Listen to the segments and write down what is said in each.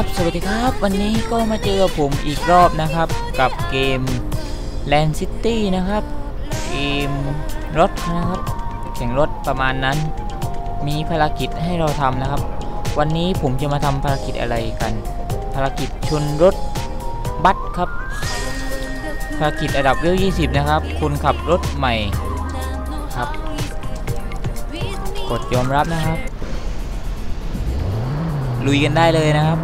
ครับ สวัสดีครับ วันนี้ก็มาเจอผมอีกรอบนะครับ กับเกม Land City นะครับ เกมรถนะครับ แข่งรถประมาณนั้น มีภารกิจให้เราทำนะครับ วันนี้ผมจะมาทำภารกิจอะไรกัน ภารกิจชนรถบัสครับ ภารกิจระดับเวล20 นะครับ คุณขับรถใหม่ครับ กดยอมรับนะครับลุยกันได้เลยนะครับ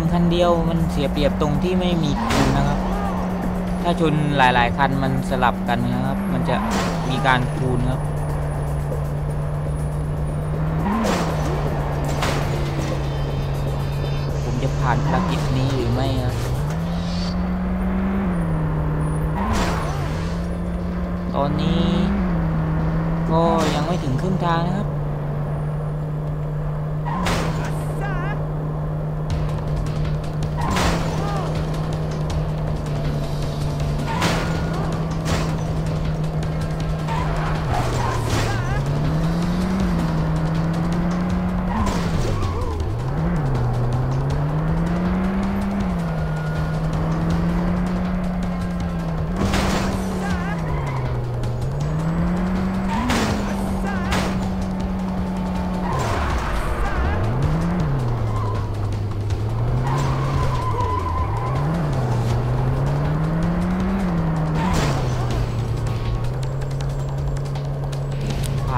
นคันเดียวมันเสียเปรียบตรงที่ไม่มีคูณนะครับ ถ้าชนหลาย ๆ คันมันสลับกันนะครับ มันจะมีการคูณครับผมจะผ่านภารกิจนี้หรือไม่ครับตอนนี้ก็ยังไม่ถึงครึ่งทางนะครับ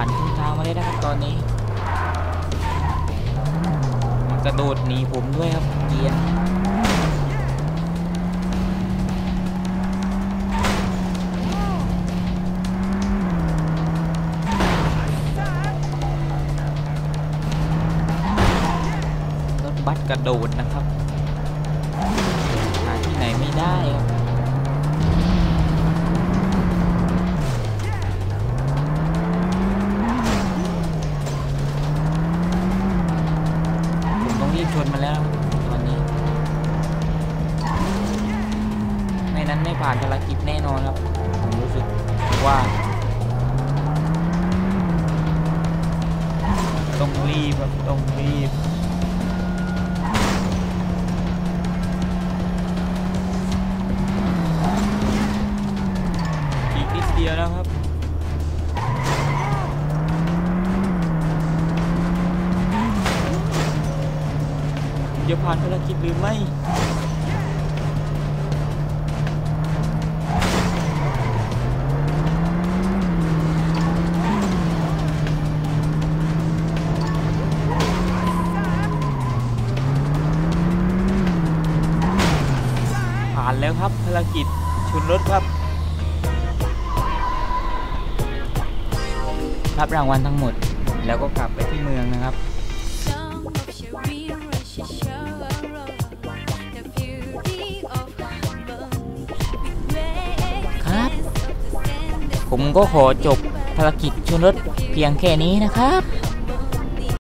ผ่านครึ่งทางมาได้นะครับตอนนี้มันกระโดดหนีผมด้วยครับเกียร์รถบัสกระโดดนะครับหาที่ไหนไม่ได้ครับ ชนมาแล้วตอนนี้ไม่นั้นไม่ผ่านภารกิจแน่นอนครับ ผมรู้สึกว่า ต้องรีบครับต้องรีบอีกนิดเดียวแล้วครับ จะผ่านภารกิจหรือไม่ผ่านแล้วครับภารกิจชุนรถครับ รับรางวัลทั้งหมดแล้วก็กลับไปที่เมืองนะครับ ผมก็ขอจบภารกิจชนรถเพียงแค่นี้นะครับ